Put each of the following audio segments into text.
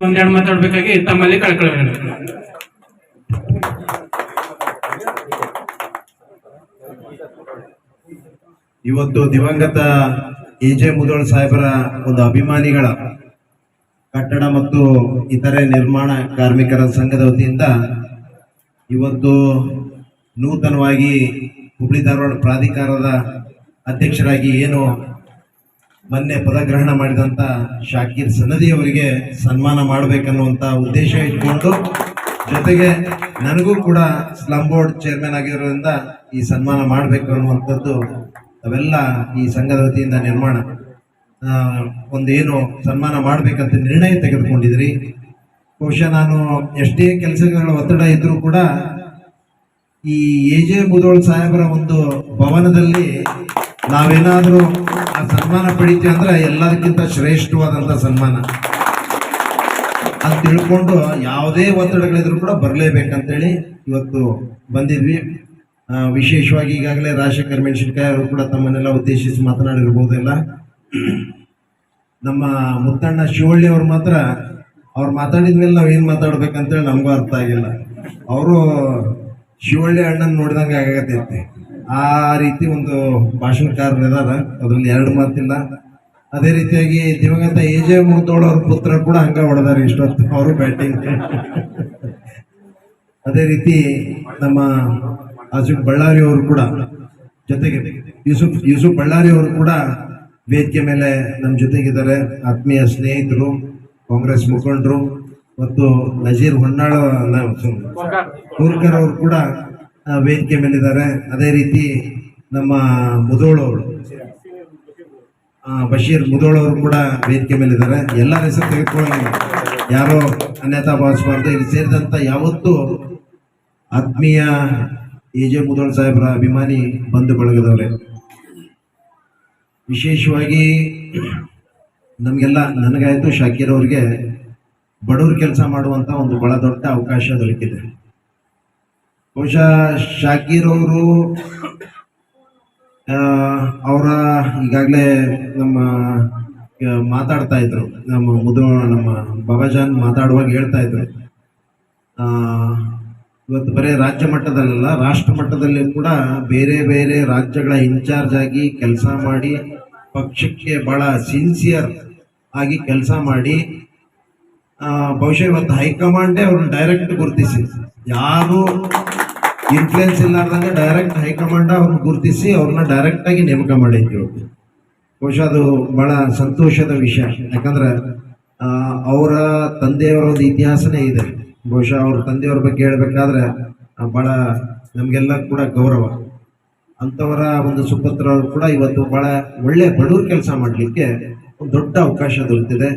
ಒಂದೆರಡು ಮಾತಾಡ್ಬೇಕಾಗಿ ತಮ್ಮಲ್ಲಿ ಕಳ್ಕೊಳ್ಳಿ ವಿನಂತಿ. ಇವತ್ತು ದಿವಂಗತ ಎ ಜೆ ಮುದೋಳ್ ಸಾಹೇಬರ ಒಂದು ಅಭಿಮಾನಿಗಳ ಕಟ್ಟಡ ಮತ್ತು ಇತರೆ ನಿರ್ಮಾಣ ಕಾರ್ಮಿಕರ ಸಂಘದ ವತಿಯಿಂದ ಇವತ್ತು ನೂತನವಾಗಿ ಹುಬ್ಳಿ ಧಾರವಾಡ ಪ್ರಾಧಿಕಾರದ ಅಧ್ಯಕ್ಷರಾಗಿ ಏನು ಮೊನ್ನೆ ಪದಗ್ರಹಣ ಶಾಕೀರ್ ಸನ್ನದಿ ಅವರಿಗೆ ಸನ್ಮಾನ ಮಾಡಬೇಕನ್ನುವಂಥ ಉದ್ದೇಶ ಇಟ್ಕೊಂಡು, ಜೊತೆಗೆ ನನಗೂ ಕೂಡ ಸ್ಲಮ್ ಬೋರ್ಡ್ ಚೇರ್ಮನ್ ಆಗಿರೋದ್ರಿಂದ ಈ ಸನ್ಮಾನ ಮಾಡಬೇಕು ಅನ್ನುವಂಥದ್ದು ಅವೆಲ್ಲ ಈ ಸಂಘದ ವತಿಯಿಂದ ನಿರ್ಮಾಣ. ಒಂದೇನು ಸನ್ಮಾನ ಮಾಡಬೇಕಂತ ನಿರ್ಣಯ ತೆಗೆದುಕೊಂಡಿದ್ರಿ. ಬಹುಶಃ ನಾನು ಎಷ್ಟೇ ಕೆಲಸಗಳ ಒತ್ತಡ ಇದ್ದರೂ ಕೂಡ ಈ ಎ ಜೆ ಮುದೋಳ್ ಸಾಹೇಬರ ಒಂದು ಭವನದಲ್ಲಿ ನಾವೇನಾದ್ರೂ ಆ ಸನ್ಮಾನ ಪಡಿತೀವಿ ಅಂದ್ರೆ ಎಲ್ಲದಕ್ಕಿಂತ ಶ್ರೇಷ್ಠವಾದಂತ ಸನ್ಮಾನ. ಅದು ತಿಳ್ಕೊಂಡು ಯಾವುದೇ ಒತ್ತಡಗಳಿದ್ರು ಕೂಡ ಬರಲೇಬೇಕಂತೇಳಿ ಇವತ್ತು ಬಂದಿದ್ವಿ. ವಿಶೇಷವಾಗಿ ಈಗಾಗಲೇ ರಾಜಶೇಖರ್ ಮೆಣಸಿನ್ಕಾಯಿ ಅವರು ಕೂಡ ತಮ್ಮನ್ನೆಲ್ಲ ಉದ್ದೇಶಿಸಿ ಮಾತನಾಡಿರ್ಬೋದೆಲ್ಲ. ನಮ್ಮ ಮುತ್ತಣ್ಣ ಶಿವಳ್ಳಿ ಅವ್ರು ಮಾತ್ರ, ಅವ್ರು ಮಾತಾಡಿದ ಮೇಲೆ ನಾವು ಏನು ಮಾತಾಡ್ಬೇಕಂತೇಳಿ ನಮಗೂ ಅರ್ಥ ಆಗಿಲ್ಲ. ಅವರು ಶಿವಳ್ಳಿ ಅಣ್ಣನ ನೋಡಿದಂಗೆ ಆಗತೈತಿ ಆ ರೀತಿ ಒಂದು ಭಾಷಣಕಾರರು ಅದರಲ್ಲಿ ಅದ್ರಲ್ಲಿ ಎರಡು ಮಾತಿಲ್ಲ. ಅದೇ ರೀತಿಯಾಗಿ ದಿವಂಗತ ಎ ಜೆ ಅವ್ರ ಪುತ್ರ ಕೂಡ ಹಂಗೆ ಹೊಡೆದಾರೆ ಇಷ್ಟೊತ್ತು. ಅವರು ಬ್ಯಾಟಿಂಗ್ ಅದೇ ರೀತಿ ನಮ್ಮ ಆಸಿಫ್ ಬಳ್ಳಾರಿ ಅವರು ಕೂಡ ಜೊತೆಗೆ ಯೂಸುಫ್ ಯೂಸುಫ್ ಬಳ್ಳಾರಿ ಅವರು ಕೂಡ ವೇದಿಕೆ ಮೇಲೆ ನಮ್ಮ ಜೊತೆಗಿದ್ದಾರೆ. ಆತ್ಮೀಯ ಸ್ನೇಹಿತರು ಕಾಂಗ್ರೆಸ್ ಮುಖಂಡರು ಮತ್ತು ನಜೀರ್ ಹೊನ್ನಾಳ ಕೂರ್ಕರ್ ಅವರು ಕೂಡ ವೇದಿಕೆ ಮೇಲಿದ್ದಾರೆ. ಅದೇ ರೀತಿ ನಮ್ಮ ಮುದೋಳು ಆ, ಬಶೀರ್ ಮುದೋಳ್ ಅವರು ಕೂಡ ವೇದಿಕೆ ಮೇಲಿದ್ದಾರೆ. ಎಲ್ಲರ ಹೆಸರು ತೆಗೆದುಕೊಳ್ಳಿ ಯಾರೋ ಅನ್ಯತಾ ಭಾವಿಸಬಾರ್ದು ಇಲ್ಲಿ ಸೇರಿದಂಥ ಯಾವತ್ತೂ ಆತ್ಮೀಯ ಎ ಜೆ ಮುದೋಳ್ ಸಾಹೇಬರ ಅಭಿಮಾನಿ ಬಂಧು ಬಳಗದವ್ರೆ. ವಿಶೇಷವಾಗಿ ನಮಗೆಲ್ಲ ನನಗಾಯಿತು ಶಾಕೀರ್ ಅವ್ರಿಗೆ ಬಡವ್ರ ಕೆಲಸ ಮಾಡುವಂಥ ಒಂದು ಬಹಳ ದೊಡ್ಡ ಅವಕಾಶ ದೊರಕಿದೆ. ಬಹುಶಃ ಶಾಕೀರ್ ಅವರು ಅವರ ಈಗಾಗಲೇ ನಮ್ಮ ಮಾತಾಡ್ತಾ ಇದ್ರು. ನಮ್ಮ ಮುದು ನಮ್ಮ ಬಾಬಾಜಾನ್ ಮಾತಾಡುವಾಗ ಹೇಳ್ತಾ ಇದ್ರು. ಇವತ್ತು ಬರೀ ರಾಜ್ಯ ಮಟ್ಟದಲ್ಲ ರಾಷ್ಟ್ರ ಮಟ್ಟದಲ್ಲಿ ಕೂಡ ಬೇರೆ ಬೇರೆ ರಾಜ್ಯಗಳ ಇನ್ಚಾರ್ಜ್ ಆಗಿ ಕೆಲಸ ಮಾಡಿ, ಪಕ್ಷಕ್ಕೆ ಬಹಳ ಸಿನ್ಸಿಯರ್ ಆಗಿ ಕೆಲಸ ಮಾಡಿ ಬಹುಶಃ ಇವತ್ತು ಹೈಕಮಾಂಡೇ ಅವ್ರನ್ನ ಡೈರೆಕ್ಟ್ ಗುರುತಿಸಿ. ಯಾರು ಇನ್ಫ್ಲುಯೆನ್ಸ್ ಇಲ್ಲಾರ್ದಂಗೆ ಡೈರೆಕ್ಟ್ ಹೈಕಮಾಂಡ್ ಅವ್ರನ್ನ ಗುರುತಿಸಿ ಅವ್ರನ್ನ ಡೈರೆಕ್ಟ್ ಆಗಿ ನೇಮಕ ಇವತ್ತು ಬಹುಶಃ ಅದು ಬಹಳ ಸಂತೋಷದ ವಿಷಯ. ಯಾಕಂದ್ರೆ ಅವರ ತಂದೆಯವರ ಒಂದು ಇತಿಹಾಸನೇ ಇದೆ. ಬಹುಶಃ ಅವ್ರ ತಂದೆಯವ್ರ ಬಗ್ಗೆ ಹೇಳ್ಬೇಕಾದ್ರೆ ಭಾಳ ನಮಗೆಲ್ಲ ಕೂಡ ಗೌರವ. ಅಂಥವರ ಒಂದು ಸುಪುತ್ರ ಅವರು ಕೂಡ ಇವತ್ತು ಬಹಳ ಒಳ್ಳೆ ಬಡವ್ರ ಕೆಲಸ ಮಾಡಲಿಕ್ಕೆ ಒಂದು ದೊಡ್ಡ ಅವಕಾಶ ದೊರೆತಿದೆ.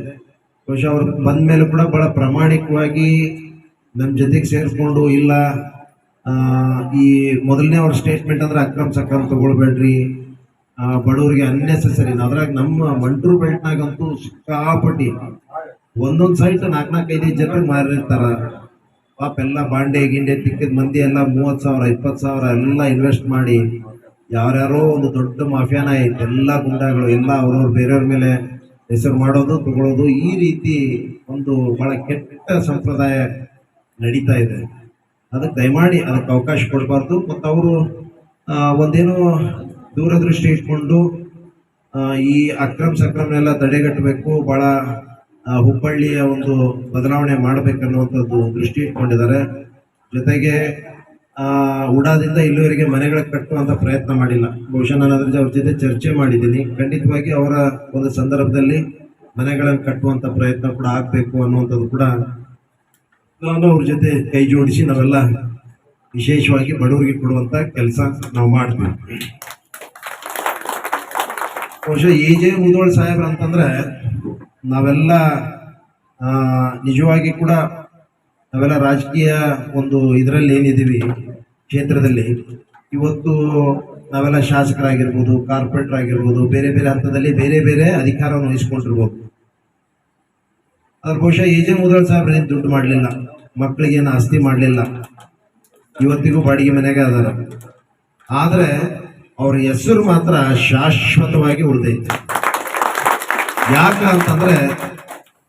ಬಹುಶಃ ಅವ್ರು ಬಂದ ಮೇಲೆ ಕೂಡ ಬಹಳ ಪ್ರಾಮಾಣಿಕವಾಗಿ ನಮ್ಮ ಜೊತೆಗೆ ಸೇರಿಸ್ಕೊಂಡು ಇಲ್ಲ ಈ ಮೊದಲನೇ ಅವ್ರ ಸ್ಟೇಟ್ಮೆಂಟ್ ಅಂದ್ರೆ ಅಕ್ರಮ ಸಕ್ರಮ ತಗೊಳ್ಬೇಡ್ರಿ. ಬಡವರಿಗೆ ಅನ್ನೆಸೆಸರಿ ಅದ್ರಾಗ ನಮ್ಮ ಮಂಟ್ರು ಬೆಲ್ಟ್ನಾಗಂತೂ ಸಿಕ್ಕಾಪಟ್ಟಿ ಒಂದೊಂದು ಸೈಟ್ ನಾಲ್ಕು ಐದು ಜನರಿಗೆ ಮಾರಿರ್ತಾರ. ಪಾಪ ಎಲ್ಲ ಬಾಂಡೆ ಗಿಂಡೆ ತಿಕ್ಕಿದ ಮಂದಿ ಎಲ್ಲ ಮೂವತ್ತು ಸಾವಿರ ಇಪ್ಪತ್ತು ಸಾವಿರ ಎಲ್ಲ ಇನ್ವೆಸ್ಟ್ ಮಾಡಿ ಯಾರ್ಯಾರೋ ಒಂದು ದೊಡ್ಡ ಮಾಫಿಯಾನ ಐತೆ. ಎಲ್ಲ ಗುಂಡಾಗಳು, ಎಲ್ಲ ಅವ್ರವ್ರ ಬೇರೆಯವ್ರ ಮೇಲೆ ಹೆಸರು ಮಾಡೋದು ತಗೊಳ್ಳೋದು ಈ ರೀತಿ ಒಂದು ಬಹಳ ಕೆಟ್ಟ ಸಂಪ್ರದಾಯ ನಡೀತಾ ಇದೆ. ಅದಕ್ಕೆ ದಯಮಾಡಿ ಅದಕ್ಕೆ ಅವಕಾಶ ಕೊಡಬಾರ್ದು. ಮತ್ತು ಅವರು ಒಂದೇನೋ ದೂರದೃಷ್ಟಿ ಇಟ್ಕೊಂಡು ಈ ಅಕ್ರಮ ಸಕ್ರಮನೆಲ್ಲ ತಡೆಗಟ್ಟಬೇಕು ಭಾಳ ಹುಬ್ಬಳ್ಳಿಯ ಒಂದು ಬದಲಾವಣೆ ಮಾಡಬೇಕನ್ನುವಂಥದ್ದು ದೃಷ್ಟಿ ಇಟ್ಕೊಂಡಿದ್ದಾರೆ. ಜೊತೆಗೆ ಉಡಾದಿಂದ ಇಲ್ಲಿವರೆಗೆ ಮನೆಗಳ ಕಟ್ಟುವಂಥ ಪ್ರಯತ್ನ ಮಾಡಿಲ್ಲ. ಬಹುಶಃ ನಾನು ಅದ್ರ ಅವ್ರ ಜೊತೆ ಚರ್ಚೆ ಮಾಡಿದ್ದೀನಿ. ಖಂಡಿತವಾಗಿ ಅವರ ಒಂದು ಸಂದರ್ಭದಲ್ಲಿ ಮನೆಗಳನ್ನು ಕಟ್ಟುವಂಥ ಪ್ರಯತ್ನ ಕೂಡ ಆಗಬೇಕು ಅನ್ನುವಂಥದ್ದು ಕೂಡ ನಾನು ಅವ್ರ ಜೊತೆ ಕೈ ಜೋಡಿಸಿ ನಾವೆಲ್ಲ ವಿಶೇಷವಾಗಿ ಬಡವರಿಗೆ ಕೊಡುವಂತ ಕೆಲಸ ನಾವು ಮಾಡ್ತೀವಿ. ಬಹುಶಃ ಎ ಜೆ ಉದೋಳ್ ಸಾಹೇಬ್ರ ಅಂತಂದ್ರೆ ನಾವೆಲ್ಲ ನಿಜವಾಗಿ ಕೂಡ ನಾವೆಲ್ಲ ರಾಜಕೀಯ ಒಂದು ಇದರಲ್ಲಿ ಏನಿದ್ದೀವಿ ಕ್ಷೇತ್ರದಲ್ಲಿ, ಇವತ್ತು ನಾವೆಲ್ಲ ಶಾಸಕರಾಗಿರ್ಬೋದು, ಕಾರ್ಪೊರೇಟರ್ ಆಗಿರ್ಬೋದು, ಬೇರೆ ಬೇರೆ ಹಂತದಲ್ಲಿ ಬೇರೆ ಬೇರೆ ಅಧಿಕಾರವನ್ನು ವಹಿಸ್ಕೊಂಡಿರ್ಬೋದು. ಅದ್ರ ಬಹುಶಃ ಎ ಜೆ ಮುದಳ್ ಸಾಹೇಬ್ರು ಏನು ದುಡ್ಡು ಮಾಡಲಿಲ್ಲ ಮಕ್ಕಳಿಗೇನು ಆಸ್ತಿ ಮಾಡಲಿಲ್ಲ. ಇವತ್ತಿಗೂ ಬಾಡಿಗೆ ಮನೆಗೆ ಅದಾರ. ಆದರೆ ಅವ್ರ ಹೆಸರು ಮಾತ್ರ ಶಾಶ್ವತವಾಗಿ ಉಳಿದೈತೆ. ಯಾಕ ಅಂತಂದ್ರೆ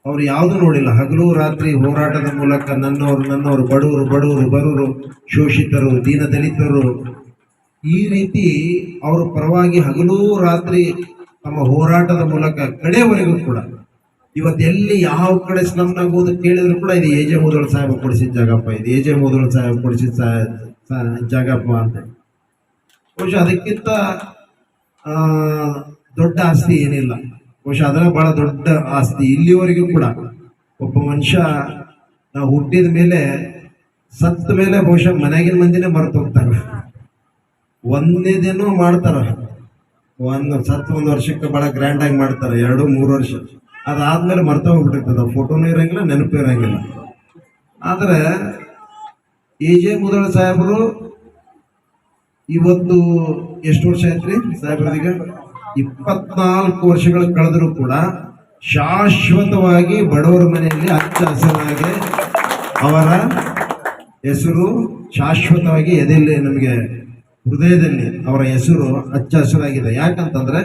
ಅವ್ರು ಯಾವುದು ನೋಡಿಲ್ಲ. ಹಗಲು ರಾತ್ರಿ ಹೋರಾಟದ ಮೂಲಕ ನನ್ನವರು ನನ್ನವರು ಬಡವರು ಬಡವರು ಬಡವರು ಶೋಷಿತರು ದೀನದಲಿತರು ಈ ರೀತಿ ಅವರು ಪರವಾಗಿ ಹಗಲು ರಾತ್ರಿ ತಮ್ಮ ಹೋರಾಟದ ಮೂಲಕ ಕಡೆಯವರೆಗೂ ಕೂಡ ಇವತ್ತು ಎಲ್ಲಿ ಯಾವ ಕಡೆ ಸ್ಲಮ್ನಾಗೋದು ಕೇಳಿದ್ರು ಕೂಡ ಇದು ಎಜೆ ಮೋದಳ ಸಾಹೇಬ ಕೊಡಿಸಿದ ಜಾಗಪ್ಪ. ಇದು ಎಜೆ ಮೋದಳ ಸಾಹೇಬ್ ಕೊಡಿಸಿದ ಜಾಗಪ್ಪ ಅಂತ. ಬಹುಶಃ ಅದಕ್ಕಿಂತ ದೊಡ್ಡ ಆಸ್ತಿ ಏನಿಲ್ಲ. ಬಹುಶಃ ಅದರ ಬಹಳ ದೊಡ್ಡ ಆಸ್ತಿ ಇಲ್ಲಿವರೆಗೂ ಕೂಡ. ಒಬ್ಬ ಮನುಷ್ಯ ನಾವು ಹುಟ್ಟಿದ ಮೇಲೆ, ಸತ್ತ ಮೇಲೆ ಬಹುಶಃ ಮನೆಗಿನ ಮಂದಿನೇ ಮರೆತು ಹೋಗ್ತಾರೆ. ಒಂದೇ ದಿನ ಮಾಡ್ತಾರ. ಒಂದು, ಸತ್ತು ಒಂದು ವರ್ಷಕ್ಕೆ ಬಹಳ ಗ್ರ್ಯಾಂಡಾಗಿ ಮಾಡ್ತಾರೆ. ಎರಡು, ಮೂರು ವರ್ಷ. ಅದಾದ್ಮೇಲೆ ಮರ್ತ ಹೋಗ್ಬಿಟ್ಟಿರ್ತದ. ಫೋಟೋನೂ ಇರಂಗಿಲ್ಲ, ನೆನಪು ಇರಂಗಿಲ್ಲ. ಆದ್ರೆ ಎ ಜೆ ಮುದಳ ಸಾಹೇಬರು ಇವತ್ತು ಎಷ್ಟು ವರ್ಷ ಆಯ್ತ್ರಿ ಸಾಹೇಬ್ರದೀಗ ಇಪ್ಪತ್ನಾಲ್ಕು ವರ್ಷಗಳು ಕಳೆದರೂ ಕೂಡ ಶಾಶ್ವತವಾಗಿ ಬಡವರ ಮನೆಯಲ್ಲಿ ಹಚ್ಚ ಹಸಿರಾಗಿ ಅವರ ಹೆಸರು ಶಾಶ್ವತವಾಗಿ ಎದೆಯಲ್ಲಿ ನಮಗೆ ಹೃದಯದಲ್ಲಿ ಅವರ ಹೆಸರು ಹಚ್ಚ ಹಸಿರಾಗಿದೆ. ಯಾಕಂತಂದ್ರೆ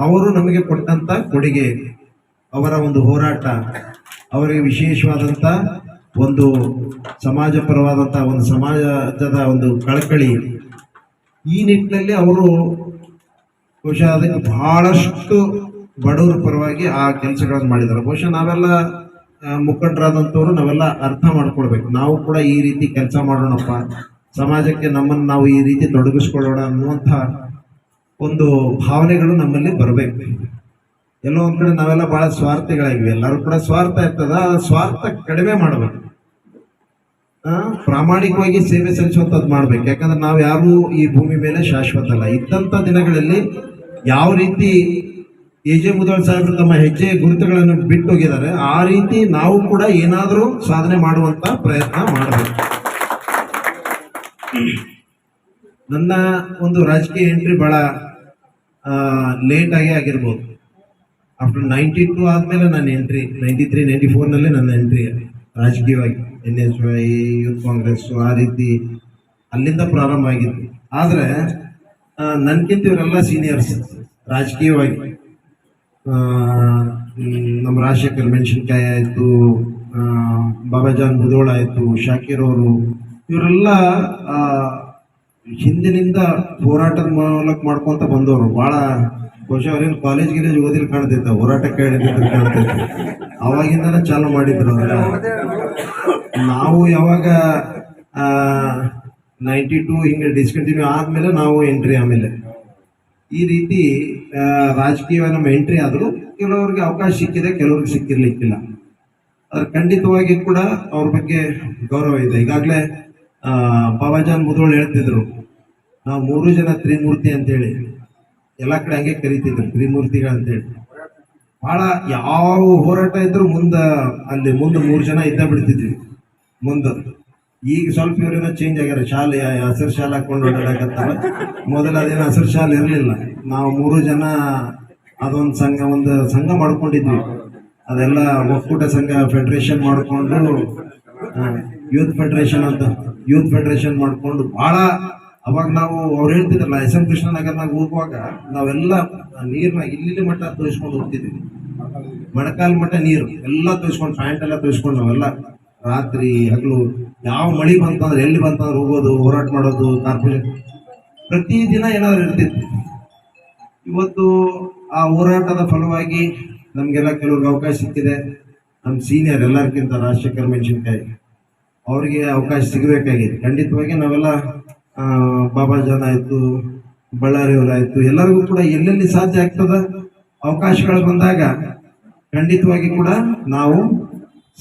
ಅವರು ನಮಗೆ ಕೊಟ್ಟಂತ ಕೊಡುಗೆ. ಅವರ ಒಂದು ಹೋರಾಟ, ಅವರಿಗೆ ವಿಶೇಷವಾದಂಥ ಒಂದು ಸಮಾಜಪರವಾದಂಥ ಒಂದು ಸಮಾಜದ ಒಂದು ಕಳಕಳಿ. ಈ ನಿಟ್ಟಿನಲ್ಲಿ ಅವರು ಬಹುಶಃ ಅದಕ್ಕೆ ಬಹಳಷ್ಟು ಬಡವರ ಪರವಾಗಿ ಆ ಕೆಲಸಗಳನ್ನು ಮಾಡಿದ್ದಾರೆ. ಬಹುಶಃ ನಾವೆಲ್ಲ ಮುಖಂಡರಾದಂಥವ್ರು ನಾವೆಲ್ಲ ಅರ್ಥ ಮಾಡ್ಕೊಳ್ಬೇಕು. ನಾವು ಕೂಡ ಈ ರೀತಿ ಕೆಲಸ ಮಾಡೋಣಪ್ಪ. ಸಮಾಜಕ್ಕೆ ನಮ್ಮನ್ನು ನಾವು ಈ ರೀತಿ ತೊಡಗಿಸ್ಕೊಳ್ಳೋಣ ಅನ್ನುವಂಥ ಒಂದು ಭಾವನೆಗಳು ನಮ್ಮಲ್ಲಿ ಬರಬೇಕು. ಎಲ್ಲೋ ಒಂದ್ ಕಡೆ ನಾವೆಲ್ಲ ಬಹಳ ಸ್ವಾರ್ಥಿಗಳಾಗಿವೆ. ಎಲ್ಲರೂ ಕೂಡ ಸ್ವಾರ್ಥ ಇರ್ತದ ಸ್ವಾರ್ಥ ಕಡಿಮೆ ಮಾಡಬೇಕು. ಪ್ರಾಮಾಣಿಕವಾಗಿ ಸೇವೆ ಸಲ್ಲಿಸುವಂಥದ್ದು ಮಾಡ್ಬೇಕು. ಯಾಕಂದ್ರೆ ನಾವು ಯಾರು ಈ ಭೂಮಿ ಮೇಲೆ ಶಾಶ್ವತ ಅಲ್ಲ. ಇದ್ದಂತ ದಿನಗಳಲ್ಲಿ ಯಾವ ರೀತಿ ಎ ಜೆ ಮುದಳ್ ಸಾಹೇಬ್ರು ತಮ್ಮ ಹೆಜ್ಜೆ ಗುರುತುಗಳನ್ನು ಬಿಟ್ಟು ಹೋಗಿದ್ದಾರೆ ಆ ರೀತಿ ನಾವು ಕೂಡ ಏನಾದರೂ ಸಾಧನೆ ಮಾಡುವಂತ ಪ್ರಯತ್ನ ಮಾಡಬೇಕು. ನನ್ನ ಒಂದು ರಾಜಕೀಯ ಎಂಟ್ರಿ ಬಹಳ ಲೇಟ್ ಆಗಿ ಆಗಿರ್ಬೋದು. ಆಫ್ಟರ್ ನೈಂಟಿ ಟೂ ಆದಮೇಲೆ ನನ್ನ ಎಂಟ್ರಿ ನೈಂಟಿ ತ್ರೀ ನೈಂಟಿ ಫೋರ್ನಲ್ಲೇ ನನ್ನ ಎಂಟ್ರಿ ರಾಜಕೀಯವಾಗಿ N S Y youth Congress ಆ ರೀತಿ ಅಲ್ಲಿಂದ ಪ್ರಾರಂಭ ಆಗಿತ್ತು. ಆದರೆ ನನಗಿಂತ ಇವರೆಲ್ಲ ಸೀನಿಯರ್ಸ್ ರಾಜಕೀಯವಾಗಿ ನಮ್ಮ ರಾಜಶೇಖರ್ ಮೆಣಸಿನ್ಕಾಯಿ ಆಯಿತು ಬಾಬಾಜಾನ್ ಮುದೋಳ ಆಯಿತು, ಶಾಕೀರ್ ಅವರು, ಇವರೆಲ್ಲ ಹಿಂದಿನಿಂದ ಹೋರಾಟದ ಮೂಲಕ ಮಾಡ್ಕೊಂತ ಬಂದವರು. ಭಾಳ ಬಹುಶಃ ಅವ್ರೇನು ಕಾಲೇಜ್ ಗಿಲೇಜ್ ಓದಿಲ್ ಕಾಣ್ತೈತೆ ಹೋರಾಟಕ್ಕೆ ಹೇಳಿದ್ರು ಕಾಣ್ತೈತೆ ಅವಾಗಿಂದನೇ ಚಾಲು ಮಾಡಿದ್ರು ನಾವು ಯಾವಾಗ ನೈಂಟಿ ಟೂ ಹಿಂಗೆ ಡಿಸ್ಕಂಟಿನ್ಯೂ ಆದಮೇಲೆ ನಾವು ಎಂಟ್ರಿ ಆಮೇಲೆ. ಈ ರೀತಿ ರಾಜಕೀಯ ನಮ್ಮ ಎಂಟ್ರಿ ಆದರೂ ಕೆಲವರಿಗೆ ಅವಕಾಶ ಸಿಕ್ಕಿದೆ, ಕೆಲವ್ರಿಗೆ ಸಿಕ್ಕಿರ್ಲಿಕ್ಕಿಲ್ಲ. ಅದ್ರ ಖಂಡಿತವಾಗಿ ಕೂಡ ಅವ್ರ ಬಗ್ಗೆ ಗೌರವ ಇದೆ. ಈಗಾಗಲೇ ಬಾಬಾಜಾನ್ ಮುದೋಳ್ ಹೇಳ್ತಿದ್ರು, ನಾವು ಮೂರು ಜನ ತ್ರಿಮೂರ್ತಿ ಅಂತೇಳಿ. ಎಲ್ಲ ಕಡೆ ಹಂಗೆ ಕರಿತಿದ್ರು, ತ್ರಿಮೂರ್ತಿಗಳು ಅಂತೇಳಿ ಬಹಳ ಯಾವ ಹೋರಾಟ ಇದ್ರು ಮುಂದ ಅಲ್ಲಿ ಮುಂದೆ ಮೂರು ಜನ ಇದ್ದ ಬಿಡ್ತಿದ್ವಿ, ಮುಂದೆ. ಈಗ ಸ್ವಲ್ಪ ಇವರೇನೋ ಚೇಂಜ್ ಆಗ್ಯಾರ, ಶಾಲೆ ಹಸಿರು ಶಾಲೆ ಹಾಕೊಂಡು ಓಡಾಡಕತ್ತಾರ. ಮೊದಲು ಅದೇನು ಹಸಿರು ಶಾಲೆ ಇರಲಿಲ್ಲ. ನಾವು ಮೂರು ಜನ ಅದೊಂದು ಸಂಘ, ಒಂದು ಸಂಘ ಮಾಡ್ಕೊಂಡಿದ್ವಿ. ಅದೆಲ್ಲ ಒಕ್ಕೂಟ ಸಂಘ ಫೆಡರೇಷನ್ ಮಾಡಿಕೊಂಡು ಯೂತ್ ಫೆಡರೇಷನ್ ಅಂತ ಯೂತ್ ಫೆಡರೇಷನ್ ಮಾಡಿಕೊಂಡು ಭಾಳ ಅವಾಗ ನಾವು ಅವ್ರು ಹೇಳ್ತಿದ್ರಲ್ಲ, ಎಸ್ ಎಂ ಕೃಷ್ಣನಗರ್ನಾಗ ಹೋಗುವಾಗ ನಾವೆಲ್ಲ ನೀರನ್ನ ಇಲ್ಲಿ ಮಟ್ಟ ತೋರಿಸ್ಕೊಂಡು ಹೋಗ್ತಿದ್ವಿ. ಮಣಕಾಲ್ ಮಟ್ಟ ನೀರು, ಎಲ್ಲ ತೋರಿಸ್ಕೊಂಡು ಪ್ಯಾಂಟ್ ಎಲ್ಲ ತೋರಿಸ್ಕೊಂಡು ನಾವೆಲ್ಲ ರಾತ್ರಿ ಹಗಲು ಯಾವ ಮಳಿ ಬಂತಂದ್ರೆ ಎಲ್ಲಿ ಬಂತಂದ್ರೆ ಹೋಗೋದು, ಹೋರಾಟ ಮಾಡೋದು, ಕಾರ್ಪೊರೇಷನ್. ಪ್ರತಿದಿನ ಏನಾದ್ರು ಇರ್ತಿತ್ತು. ಇವತ್ತು ಆ ಹೋರಾಟದ ಫಲವಾಗಿ ನಮಗೆಲ್ಲ ಕೆಲವ್ರಿಗೆ ಅವಕಾಶ ಸಿಕ್ಕಿದೆ. ನಮ್ಮ ಸೀನಿಯರ್ ಎಲ್ಲರಿಗಿಂತ ರಾಜಶೇಖರ್ ಮೆಣಸಿನ್ಕಾಯಿ ಅವರಿಗೆ ಅವಕಾಶ ಸಿಗಬೇಕಾಗಿದೆ. ಖಂಡಿತವಾಗಿ ನಾವೆಲ್ಲ ಬಾಬಾಜಾನ್ ಆಯಿತು ಬಳ್ಳಾರಿಯವರಾಯಿತು ಎಲ್ಲರಿಗೂ ಕೂಡ ಎಲ್ಲೆಲ್ಲಿ ಸಾಧ್ಯ ಆಗ್ತದ ಅವಕಾಶಗಳು ಬಂದಾಗ ಖಂಡಿತವಾಗಿ ಕೂಡ ನಾವು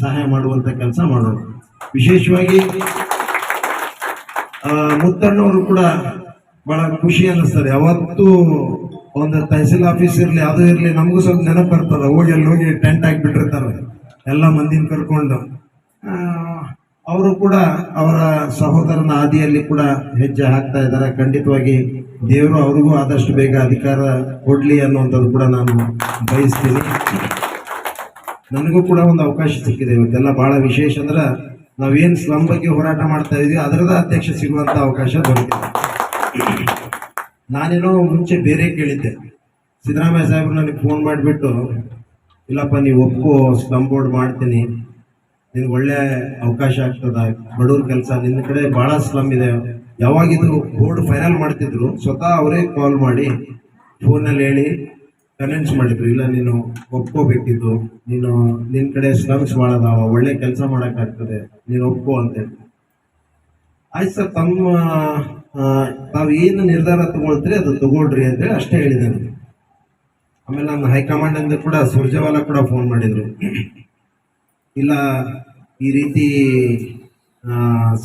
ಸಹಾಯ ಮಾಡುವಂಥ ಕೆಲಸ ಮಾಡೋಣ ವಿಶೇಷವಾಗಿ ಮುತ್ತಣ್ಣವರು ಕೂಡ ಬಹಳ ಖುಷಿ ಅನ್ನಿಸ್ತದೆ. ಅವತ್ತು ಒಂದು ತಹಸೀಲ್ ಆಫೀಸ್ ಇರಲಿ, ಅದು ಇರಲಿ, ನಮಗೂ ಸ್ವಲ್ಪ ನೆನಪು ಬರ್ತದೆ. ಹೋಗಿ ಅಲ್ಲಿ ಹೋಗಿ ಟೆಂಟ್ ಹಾಕಿಬಿಟ್ಟಿರ್ತಾರೆ. ಎಲ್ಲ ಮಂದಿನ ಕರ್ಕೊಂಡು. ಅವರು ಕೂಡ ಅವರ ಸಹೋದರನ ಹಾದಿಯಲ್ಲಿ ಕೂಡ ಹೆಜ್ಜೆ ಹಾಕ್ತಾ ಇದ್ದಾರೆ. ಖಂಡಿತವಾಗಿ ದೇವರು ಅವ್ರಿಗೂ ಆದಷ್ಟು ಬೇಗ ಅಧಿಕಾರ ಕೊಡಲಿ ಅನ್ನುವಂಥದ್ದು ಕೂಡ ನಾನು ಬಯಸ್ತೀನಿ. ನನಗೂ ಕೂಡ ಒಂದು ಅವಕಾಶ ಸಿಕ್ಕಿದೆ ಇವತ್ತೆಲ್ಲ ಬಹಳ ವಿಶೇಷ ಅಂದ್ರೆ ನಾವೇನು ಸ್ಲಂ ಬಗ್ಗೆ ಹೋರಾಟ ಮಾಡ್ತಾ ಇದೀವಿ, ಅದರದ ಅಧ್ಯಕ್ಷ ಸಿಗುವಂತ ಅವಕಾಶ ದೊರೆತಿದೆ. ನಾನೇನೋ ಮುಂಚೆ ಬೇರೆ ಕೇಳಿದ್ದೆ. ಸಿದ್ದರಾಮಯ್ಯ ಸಾಹೇಬ್ರು ನನಗೆ ಫೋನ್ ಮಾಡಿಬಿಟ್ಟು, ಇಲ್ಲಪ್ಪ ನೀವು ಒಪ್ಪು ಸ್ಲಂ ಬೋರ್ಡ್ ಮಾಡ್ತೀನಿ. ನಿನ್ಗೆ ಒಳ್ಳೆ ಅವಕಾಶ ಆಗ್ತದ. ಬಡವ್ರ ಕೆಲಸ. ನಿನ್ನ ಕಡೆ ಭಾಳ ಸ್ಲಮ್ ಇದೆ. ಯಾವಾಗಿದ್ರು ಬೋರ್ಡ್ ಫೈನಲ್ ಮಾಡ್ತಿದ್ರು, ಸ್ವತಃ ಅವರೇ ಕಾಲ್ ಮಾಡಿ ಫೋನಲ್ಲಿ ಹೇಳಿ ಕನ್ವಿನ್ಸ್ ಮಾಡಿದ್ರು. ಇಲ್ಲ, ನೀನು ಒಪ್ಕೋಬೇಕಿದ್ದು ನೀನು ನಿನ್ನ ಕಡೆ ಸ್ಲಮ್ಸ್ ಭಾಳ ಅದಾವ. ಒಳ್ಳೆ ಕೆಲಸ ಮಾಡೋಕ್ಕಾಗ್ತದೆ ನೀನು ಒಪ್ಕೋ ಅಂತೇಳಿ. ಆಯ್ತು ಸರ್ ತಮ್ಮ ತಾವು ಏನು ನಿರ್ಧಾರ ತಗೊಳ್ತೀರಿ, ಅದು ತಗೊಳ್ರಿ ಅಂತೇಳಿ ಅಷ್ಟೇ ಹೇಳಿದೆ ಆಮೇಲೆ ನಮ್ಮ ಹೈಕಮಾಂಡ್ ಅಂದ್ರೆ ಕೂಡ, ಸುರ್ಜೇವಾಲಾ ಕೂಡ ಫೋನ್ ಮಾಡಿದ್ರು. ಇಲ್ಲ, ಈ ರೀತಿ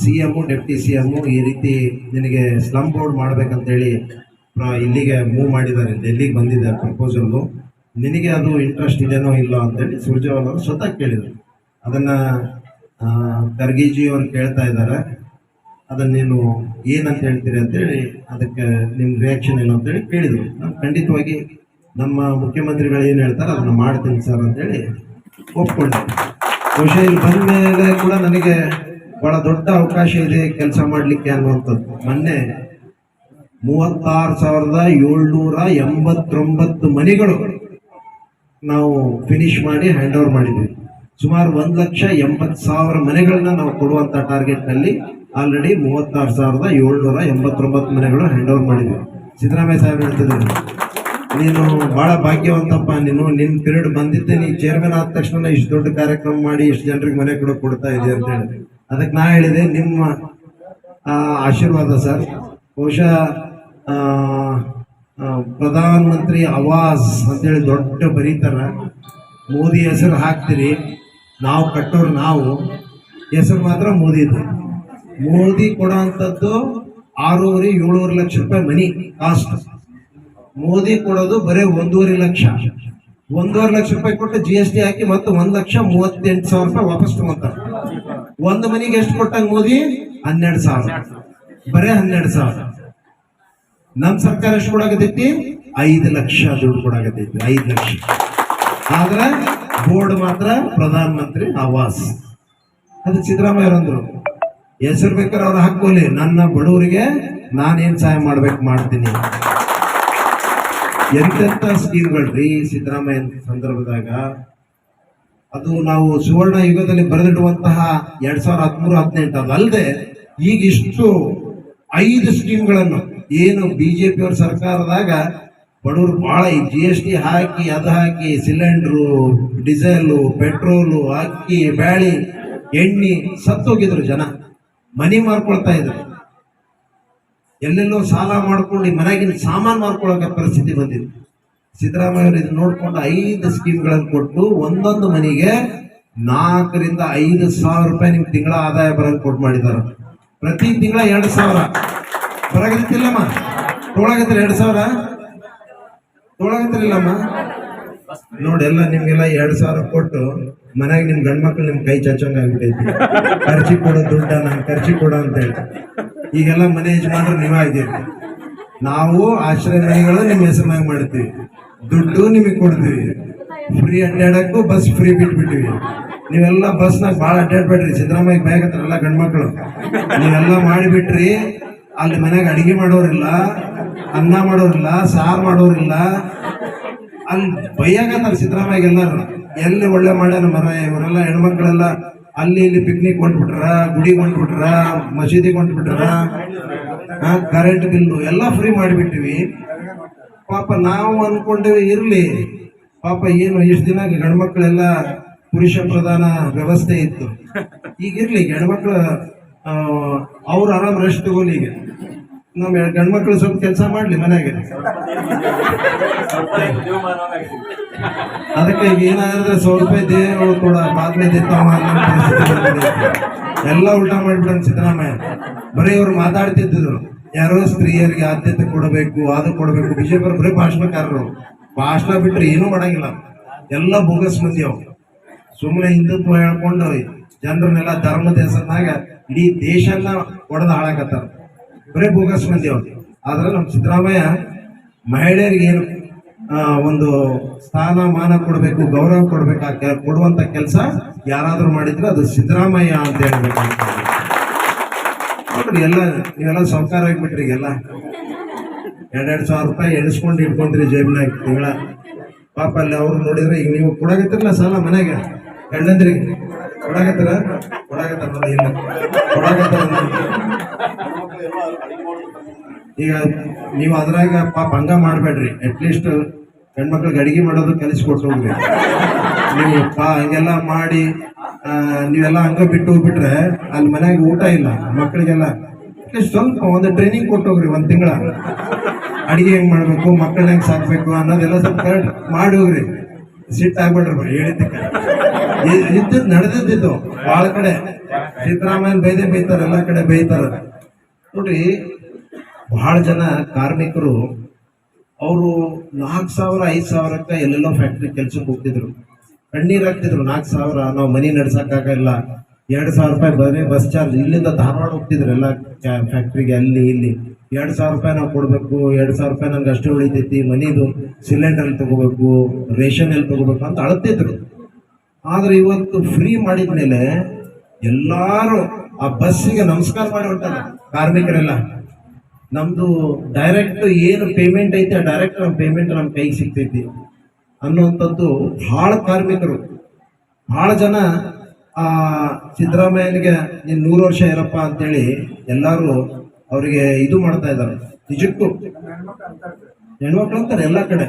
C M deputy C M ಈ ರೀತಿ ನಿನಗೆ ಸ್ಲಮ್ ಬೋರ್ಡ್ ಮಾಡಬೇಕಂತೇಳಿ ಇಲ್ಲಿಗೆ ಮೂವ್ ಮಾಡಿದ್ದಾರೆ ಡೆಲ್ಲಿಗೆ ಬಂದಿದೆ ಪ್ರಪೋಸಲ್ಲು ನಿನಗೆ ಅದು ಇಂಟ್ರೆಸ್ಟ್ ಇದೆಯೋ ಇಲ್ಲ ಅಂತೇಳಿ ಸುರ್ಜೇವಾಲ್ ಅವರು ಸ್ವತಃ ಕೇಳಿದರು. ಅದನ್ನು ಖರ್ಗೆಜಿ ಅವರು ಕೇಳ್ತಾ ಇದ್ದಾರೆ. ಅದನ್ನು ನೀನು ಏನಂತ ಹೇಳ್ತೀರಿ ಅಂತೇಳಿ ಅದಕ್ಕೆ ನಿಮ್ಮ ರಿಯಾಕ್ಷನ್ ಏನು ಅಂತೇಳಿ ಕೇಳಿದರು. ನಾನು ಖಂಡಿತವಾಗಿ ನಮ್ಮ ಮುಖ್ಯಮಂತ್ರಿಗಳು ಏನು ಹೇಳ್ತಾರೆ ಅದನ್ನು ಮಾಡ್ತೀನಿ ಸರ್ ಅಂತೇಳಿ ಒಪ್ಕೊಂಡೆ. ಬಹುಶಃ ಇಲ್ಲಿ ಬಂದ ಮೇಲೆ ಕೂಡ ನನಗೆ ಬಹಳ ದೊಡ್ಡ ಅವಕಾಶ ಇದೆ ಕೆಲಸ ಮಾಡಲಿಕ್ಕೆ ಅನ್ನುವಂಥದ್ದು. ಮೊನ್ನೆ ಮೂವತ್ತಾರು ಸಾವಿರದ ಏಳ್ನೂರ ಎಂಬತ್ತೊಂಬತ್ತು ಮನೆಗಳು ನಾವು ಫಿನಿಶ್ ಮಾಡಿ ಹ್ಯಾಂಡ್ ಓವರ್ ಮಾಡಿದ್ವಿ. ಸುಮಾರು ಒಂದು ಲಕ್ಷ ಎಂಬತ್ತು ಸಾವಿರ ಮನೆಗಳನ್ನ ನಾವು ಕೊಡುವಂತ ಟಾರ್ಗೆಟ್ನಲ್ಲಿ ಆಲ್ರೆಡಿ ಮೂವತ್ತಾರು ಸಾವಿರದ ಏಳ್ನೂರ ಎಂಬತ್ತೊಂಬತ್ತು ಮನೆಗಳು ಹ್ಯಾಂಡ್ ಓವರ್ ಮಾಡಿದ್ವಿ. ಸಿದ್ದರಾಮಯ್ಯ ಸಾಹೇಬ್ ಹೇಳ್ತಿದ್ರು ನೀನು ಬಹಳ ಭಾಗ್ಯವಂತಪ್ಪ. ನೀನು ನಿನ್ನ ಪಿರಿಯಡ್ ಬಂದಿದ್ದೆ, ನೀ ಚೇರ್ಮನ್ ಆದ ತಕ್ಷಣ ಇಷ್ಟು ದೊಡ್ಡ ಕಾರ್ಯಕ್ರಮ ಮಾಡಿ ಇಷ್ಟು ಜನರಿಗೆ ಮನೆ ಕೂಡ ಕೊಡ್ತಾ ಇದೆ ಅಂತ ಹೇಳಿ. ಅದಕ್ಕೆ ನಾ ಹೇಳಿದೆ, ನಿಮ್ಮ ಆಶೀರ್ವಾದ ಸರ್. ಬಹುಶಃ ಪ್ರಧಾನ ಮಂತ್ರಿ ಆವಾಸ್ ಅಂತೇಳಿ ದೊಡ್ಡ ಬರೀತಾರ. ಮೋದಿ ಹೆಸರು ಹಾಕ್ತೀರಿ, ನಾವು ಕಟ್ಟೋರು ನಾವು. ಹೆಸರು ಮಾತ್ರ ಮೋದಿ ಇದೆ. ಮೋದಿ ಕೊಡೋ ಅಂಥದ್ದು ಆರೂವರೆ ಏಳೂವರೆ ಲಕ್ಷ ರೂಪಾಯಿ ಮನಿ ಕಾಸ್ಟ್ ಮೋದಿ ಕೊಡೋದು ಬರೀ ಒಂದೂವರೆ ಲಕ್ಷ. ಒಂದೂವರೆ ಲಕ್ಷ ರೂಪಾಯಿ ಕೊಟ್ಟು ಜಿ ಎಸ್ ಟಿ ಹಾಕಿ ಮತ್ತೆ ಒಂದ್ ಲಕ್ಷ ಮೂವತ್ತೆಂಟು ಸಾವಿರ ರೂಪಾಯಿ ವಾಪಸ್ ತಗೊಂತಾರೆ. ಒಂದು ಮನೆಗೆ ಎಷ್ಟು ಕೊಟ್ಟಂಗ ಮೋದಿ? ಹನ್ನೆರಡು ಸಾವಿರ. ಬರೇ ಹನ್ನೆರಡು ಸಾವಿರ. ನಮ್ ಸರ್ಕಾರ ಎಷ್ಟು ಕೊಡಾಗತೈತಿ ಐದು ಲಕ್ಷ ದುಡ್ಡು ಕೊಡಾಗತೈತಿ ಐದು ಲಕ್ಷ. ಆದ್ರೆ ಬೋರ್ಡ್ ಮಾತ್ರ ಪ್ರಧಾನ ಮಂತ್ರಿ ಆವಾಸ್. ಅದು ಸಿದ್ದರಾಮಯ್ಯ ಅಂದ್ರು. ಹೆಸರು ಬೇಕಾದ್ರೆ ಅವ್ರು ಹಾಕೋಲಿ ನನ್ನ ಬಡವರಿಗೆ ನಾನೇನ್ ಸಹಾಯ ಮಾಡ್ಬೇಕು ಮಾಡ್ತೀನಿ. ಎಂತೆಂತ ಸ್ಕೀಮ್ಗಳ್ರಿ ಸಿದ್ದರಾಮಯ್ಯ ಸಂದರ್ಭದಾಗ? ಅದು ನಾವು ಸುವರ್ಣ ಯುಗದಲ್ಲಿ ಬರೆದಿಡುವಂತಹ ಎರಡ್ ಸಾವಿರದ ಹದಿಮೂರು, ಹದಿನೆಂಟು ಅದಲ್ಲದೆ ಈಗ ಇಷ್ಟು ಐದು ಸ್ಕೀಮ್ಗಳನ್ನು ಏನು ಬಿಜೆಪಿ ಅವ್ರ ಸರ್ಕಾರದಾಗ ಬಡವರು ಬಹಳ ಈ ಜಿ ಎಸ್ ಟಿ ಹಾಕಿ, ಅದು ಹಾಕಿ, ಸಿಲಿಂಡ್ರು ಡೀಸೆಲು ಪೆಟ್ರೋಲು, ಅಕ್ಕಿ, ಬ್ಯಾಳಿ, ಎಣ್ಣೆ ಸತ್ತೋಗಿದ್ರು ಜನ. ಮನಿ ಮಾರ್ಕೊಳ್ತಾ ಇದ್ರು. ಎಲ್ಲೆಲ್ಲೋ ಸಾಲ ಮಾಡ್ಕೊಂಡು ಮನೆಗಿನ ಸಾಮಾನು ಮಾಡ್ಕೊಳ್ಳೋಕೆ ಪರಿಸ್ಥಿತಿ ಬಂದಿದೆ. ಸಿದ್ದರಾಮಯ್ಯ ಇದು ನೋಡ್ಕೊಂಡು ಐದು ಸ್ಕೀಮ್ಗಳನ್ನು ಕೊಟ್ಟು ಒಂದೊಂದು ಮನೆಗೆ ನಾಲ್ಕರಿಂದ ಐದು ಸಾವಿರ ರೂಪಾಯಿ ನಿಮ್ಗೆ ತಿಂಗಳ ಆದಾಯ ಬರೋದು ಕೊಟ್ಟು ಮಾಡಿದ್ದಾರೆ. ಪ್ರತಿ ತಿಂಗಳ ಎರಡು ಸಾವಿರ. ಬರಾಗತ್ತಿಲ್ಲಮ್ಮ ತೊಗೊಳಗತ್ತಿಲ್ಲ ಎರಡು ಸಾವಿರ? ತೊಗೊಳಗತ್ತಿಲ್ಲಮ್ಮ ನೋಡಿ, ಎಲ್ಲ ನಿಮ್ಗೆಲ್ಲ ಎರಡು ಸಾವಿರ ಕೊಟ್ಟು ಮನೆಯಾಗ ನಿಮ್ ಗಂಡ್ ಮಕ್ಳು ನಿಮ್ ಕೈ ಚಚ್ಚಂಗ ಆಗ್ಬಿಟ್ಟೈತಿ ಖರ್ಚಿ ಕೊಡೋ ದುಡ್ಡ ನಾನು ಖರ್ಚಿ ಕೊಡೋ ಅಂತ ಹೇಳಿ ಈಗೆಲ್ಲ ಮನೆ ಯಜಮಾನ್ರು ನೀವೇ ಇದ್ದೀರಿ ನಾವು ಆಶ್ರಯ ಮನೆಗಳು ನಿಮ್ಮ ಹೆಸರಿನಾಗ ಮಾಡ್ತೀವಿ. ದುಡ್ಡು ನಿಮಗೆ ಕೊಡ್ತೀವಿ. ಫ್ರೀ ಅಡ್ಡಾಡಕ್ಕೂ ಬಸ್ ಫ್ರೀ ಬಿಟ್ಬಿಟ್ಟಿವಿ ನೀವೆಲ್ಲ ಬಸ್ನಾಗ ಭಾಳ ಅಡ್ಡಾಡ್ಬೇಡ್ರಿ. ಸಿದ್ದರಾಮಯ್ಯ ಬೇಕತ್ರ ಎಲ್ಲ ಗಂಡ್ಮಕ್ಳು. ನೀವೆಲ್ಲ ಮಾಡಿಬಿಟ್ರಿ. ಅಲ್ಲಿ ಮನೆಗೆ ಅಡಿಗೆ ಮಾಡೋರಿಲ್ಲ, ಅನ್ನ ಮಾಡೋರಿಲ್ಲ, ಸಾರು ಮಾಡೋರಿಲ್ಲ. ಅಲ್ಲಿ ಬೈಯಾಗತ್ತಾರ ಸಿದ್ದರಾಮಯ್ಯ ಎಲ್ಲರೂ. ಎಲ್ಲಿ ಒಳ್ಳೆ ಮಾಡ್ಯಾನ ಮರ ಇವರೆಲ್ಲ ಹೆಣ್ಮಕ್ಳೆಲ್ಲ ಅಲ್ಲಿ ಇಲ್ಲಿ ಪಿಕ್ನಿಕ್ ಹೊಂಟ್ಬಿಟ್ರ ಗುಡಿಗೆ ಹೊಂಟ್ಬಿಟ್ರ ಮಸೀದಿಗೆ ಹೊಂಟ್ಬಿಟ್ರ ಕರೆಂಟ್ ಬಿಲ್ಲು ಎಲ್ಲ ಫ್ರೀ ಮಾಡಿಬಿಟ್ಟಿವಿ. ಪಾಪ ನಾವು ಅಂದ್ಕೊಂಡಿವಿ ಇರ್ಲಿ. ಪಾಪ ಏನು, ಇಷ್ಟು ದಿನ ಗಂಡ್ಮಕ್ಳೆಲ್ಲ ಪುರುಷ ಪ್ರಧಾನ ವ್ಯವಸ್ಥೆ ಇತ್ತು. ಈಗ ಇರ್ಲಿ, ಗಂಡ್ಮಕ್ಳು ಅವ್ರು ಆರಾಮ್ ರೆಸ್ಟ್ ತಗೋಲಿ ಈಗ. ನಮ್ಮ ಗಂಡ್ಮಕ್ಳು ಸ್ವಲ್ಪ ಕೆಲಸ ಮಾಡ್ಲಿ ಮನೆಯಾಗೆ ಅದಕ್ಕೆ ಈಗ ಏನಾದ್ರೆ ಸಾವಿರ ರೂಪಾಯಿ ದೇವರು ಕೂಡ ಬಾದ್ಮೆ ತಿಂತಾವ ಎಲ್ಲ ಉಲ್ಟಾ ಮಾಡ್ಬಿಡನ್ ಸಿದ್ದರಾಮಯ್ಯ. ಬರೀ ಇವ್ರು ಮಾತಾಡ್ತಿದ್ದರು ಯಾರೋ ಸ್ತ್ರೀಯರಿಗೆ ಆದ್ಯತೆ ಕೊಡಬೇಕು, ಅದು ಕೊಡಬೇಕು. ಬಿಜೆಪಿ ಬರೀ ಭಾಷಣಕಾರರು. ಭಾಷಣ ಬಿಟ್ಟರೆ ಏನೂ ಮಾಡಂಗಿಲ್ಲ. ಎಲ್ಲ ಬೋಗಸ್ ಮಂದಿ ಅವು ಸುಮ್ಮನೆ ಹಿಂದುತ್ವ ಹೇಳ್ಕೊಂಡು ಜನರನ್ನೆಲ್ಲ ಧರ್ಮದ ಹೆಸರಿನಾಗ ಇಡೀ ದೇಶನ ಹೊಡೆದು ಹಾಳಾಕತ್ತಾರ. ಬರೀ ಬೋಗಸ್ ಮಂದಿ ಅವ್ರು. ಆದ್ರೆ ನಮ್ಮ ಸಿದ್ದರಾಮಯ್ಯ ಮಹಿಳೆಯರಿಗೆ ಏನು ಒಂದು ಸ್ಥಾನಮಾನ ಕೊಡಬೇಕು, ಗೌರವ ಕೊಡಬೇಕು, ಆ ಕೆ- ಕೊಡುವಂತ ಕೆಲಸ ಯಾರಾದರೂ ಮಾಡಿದ್ರೆ ಅದು ಸಿದ್ದರಾಮಯ್ಯ ಅಂತ ಹೇಳ್ಬೇಕು ನೋಡ್ರಿ, ಎಲ್ಲ, ನೀವೆಲ್ಲ ಸರ್ಕಾರ ಆಗಿಬಿಟ್ರಿ ಈಗೆಲ್ಲ ಎರಡೆರಡು ಸಾವಿರ ರೂಪಾಯಿ ಎಣಿಸ್ಕೊಂಡು ಇಟ್ಕೊಂಡ್ರಿ ಜೇಬಿನಾಗ ತಿಂಗಳ. ಪಾಪ ಅಲ್ಲಿ ಅವ್ರು ನೋಡಿದ್ರೆ ಈಗ ನೀವು ಕೊಡಾಗತ್ತಿರಲ್ಲ ಸಾಲ ಮನೆಗೆ. ಹೆಣ್ಣಂದ್ರಿ ಕೊಡಾಗತ್ತಿರ ಕೊಡಾಗತ್ತಾರ ಇಲ್ಲ. ಕೊಡಾಗತ್ತಾರ ಈಗ ನೀವು ಅದ್ರಾಗ ಪಾಪ ಹಂಗ ಮಾಡ್ಬೇಡ್ರಿ. ಅಟ್ಲೀಸ್ಟ್ ಹೆಣ್ಮಕ್ಳಿಗೆ ಅಡಿಗೆ ಮಾಡೋದು ಕಲಿಸ್ಕೊಟ್ಟು ಕೊಟ್ಟು ನೀವು ಪಾ ಹಂಗೆಲ್ಲ ಮಾಡಿ ನೀವೆಲ್ಲ ಹಂಗ ಬಿಟ್ಟು ಹೋಗ್ಬಿಟ್ರೆ ಅಲ್ಲಿ ಮನ್ಯಾಗ ಊಟ ಇಲ್ಲ ಮಕ್ಕಳಿಗೆಲ್ಲ ಅಟ್ಲೀಸ್ಟ್ ಸ್ವಲ್ಪ ಒಂದು ಟ್ರೈನಿಂಗ್ ಕೊಟ್ಟು ಹೋಗ್ರಿ, ಒಂದ್ ತಿಂಗಳ. ಅಡಿಗೆ ಹೆಂಗೆ ಮಾಡಬೇಕು ಮಕ್ಕಳನ್ನ ಹೆಂಗೆ ಸಾಕ್ಬೇಕು ಅನ್ನೋದೆಲ್ಲ ಸ್ವಲ್ಪ ಕರೆಕ್ಟ್ ಮಾಡಿ ಹೋಗ್ರಿ. ಸಿಟ್ಟು ಆಗ್ಬೇಡ್ರಿ ಹೇಳಿದ್ದಕ್ಕೆ. ಇದ್ದದ್ದು ನಡೆದಿದ್ದು ಭಾಳ ಕಡೆ. ಸಿದ್ದರಾಮಯ್ಯ ಬೈದೆ ಬೈತಾರೆ ಎಲ್ಲ ಕಡೆ ಬೈತಾರ ನೋಡ್ರಿ ಬಹಳ ಜನ ಕಾರ್ಮಿಕರು ಅವರು ನಾಲ್ಕು ಸಾವಿರ, ಐದು ಸಾವಿರಕ್ಕೆ ಎಲ್ಲೆಲ್ಲೋ ಫ್ಯಾಕ್ಟ್ರಿ ಕೆಲ್ಸಕ್ಕೆ ಹೋಗ್ತಿದ್ರು. ಕಣ್ಣೀರು ಹಾಕ್ತಿದ್ರು, ನಾಲ್ಕು ಸಾವಿರ, ನಾವು ಮನಿ ನಡ್ಸಕ್ಕಾಗಲ್ಲ. ಎರಡು ಸಾವಿರ ರೂಪಾಯಿ ಬರೀ ಬಸ್ ಚಾರ್ಜ್ ಇಲ್ಲಿಂದ ಧಾರವಾಡ ಹೋಗ್ತಿದ್ರು ಎಲ್ಲ ಫ್ಯಾಕ್ಟ್ರಿಗೆ ಅಲ್ಲಿ, ಇಲ್ಲಿ. ಎರಡು ಸಾವಿರ ರೂಪಾಯಿ ನಾವು ಕೊಡಬೇಕು, ಎರಡು ಸಾವಿರ ರೂಪಾಯಿ ನಂಗೆ ಅಷ್ಟೇ ಉಳಿತೈತಿ, ಮನಿದು ಸಿಲಿಂಡರ್ ತಗೋಬೇಕು, ರೇಷನ್ ಎಲ್ಲಿ ತಗೋಬೇಕು ಅಂತ ಅಳ್ತಿದ್ರು. ಆದ್ರೆ ಇವತ್ತು ಫ್ರೀ ಮಾಡಿದ ಮೇಲೆ ಎಲ್ಲರೂ ಆ ಬಸ್ಸಿಗೆ ನಮಸ್ಕಾರ ಮಾಡಿ ಹೊಂಟಾರ ಕಾರ್ಮಿಕರೆಲ್ಲ, ನಮ್ದು ಡೈರೆಕ್ಟ್ ಏನು ಪೇಮೆಂಟ್ ಐತೆ ಡೈರೆಕ್ಟ್ ನಮ್ಮ ಪೇಮೆಂಟ್ ನಮ್ಮ ಕೈಗೆ ಸಿಗ್ತೈತಿ ಅನ್ನುವಂಥದ್ದು ಬಹಳ ಕಾರ್ಮಿಕರು. ಬಹಳ ಜನ, ಆ, ಸಿದ್ದರಾಮಯ್ಯನಿಗೆ ನೀನು ನೂರು ವರ್ಷ ಇರಪ್ಪ ಅಂತೇಳಿ ಎಲ್ಲರೂ ಅವರಿಗೆ ಇದು ಮಾಡ್ತಾ ಇದ್ದಾರೆ ನಿಜಕ್ಕೂ ಹೆಣ್ಮಕ್ಳು ಅಂತಾರೆ ಎಲ್ಲ ಕಡೆ.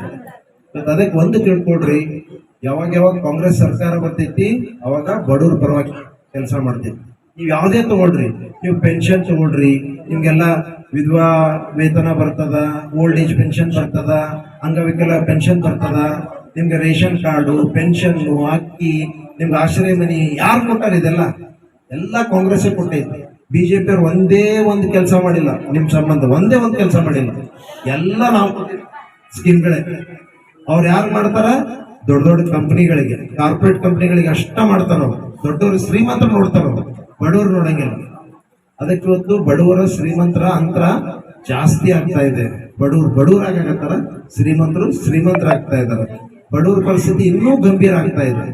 ಮತ್ತು ಅದಕ್ಕೆ ಒಂದು ತಿಳ್ಕೊಡ್ರಿ ಯಾವಾಗ ಯಾವಾಗ ಕಾಂಗ್ರೆಸ್ ಸರ್ಕಾರ ಬರ್ತೈತಿ, ಅವಾಗ ಬಡವ್ರ ಪರವಾಗಿ ಕೆಲಸ ಮಾಡ್ತೈತಿ. ನೀವು ಯಾವುದೇ ತಗೊಳ್ರಿ. ನೀವು ಪೆನ್ಷನ್ ತಗೊಳ್ರಿ. ನಿಮಗೆಲ್ಲ ವಿಧವಾ ವೇತನ ಬರ್ತದ ಓಲ್ಡ್ ಏಜ್ ಪೆನ್ಷನ್ ಬರ್ತದ, ಅಂಗವಿಕಲ ಪೆನ್ಷನ್ ಬರ್ತದ, ನಿಮ್ಗೆ ರೇಷನ್ ಕಾರ್ಡು ಪೆನ್ಷನ್ ಅಕ್ಕಿ, ನಿಮ್ಗೆ ಆಶ್ರಯ ಮನಿ ಯಾರು ಕೊಟ್ಟಾರ ಇದೆಲ್ಲ? ಎಲ್ಲ ಕಾಂಗ್ರೆಸ್ ಕೊಟ್ಟೈತಿ ಬಿಜೆಪಿ ಪಿಯವ್ರು ಒಂದೇ ಒಂದು ಕೆಲಸ ಮಾಡಿಲ್ಲ. ನಿಮ್ಮ ಸಂಬಂಧ ಒಂದೇ ಒಂದು ಕೆಲಸ ಮಾಡಿಲ್ಲ. ಎಲ್ಲ ನಾವು ಸ್ಕೀಮ್ಗಳೇ. ಅವ್ರು ಯಾರು ಮಾಡ್ತಾರ? ದೊಡ್ಡ ದೊಡ್ಡ ಕಂಪ್ನಿಗಳಿಗೆ, ಕಾರ್ಪೊರೇಟ್ ಕಂಪ್ನಿಗಳಿಗೆ ಅಷ್ಟ ಮಾಡ್ತಾರ ದೊಡ್ಡವರು ಶ್ರೀಮಂತರು ನೋಡ್ತಾರ ಬಡವರು ನೋಡಂಗಿಲ್ಲ. ಅದಕ್ಕೆ ಇವತ್ತು ಬಡವರ ಶ್ರೀಮಂತರ ಅಂತರ ಜಾಸ್ತಿ ಆಗ್ತಾ ಇದೆ. ಬಡವರು ಬಡವರಾಗತ್ತಾರ ಶ್ರೀಮಂತರು ಶ್ರೀಮಂತರಾಗ್ತಾ ಇದ್ದಾರೆ ಬಡವ್ರ ಪರಿಸ್ಥಿತಿ ಇನ್ನೂ ಗಂಭೀರ ಆಗ್ತಾ ಇದೆ.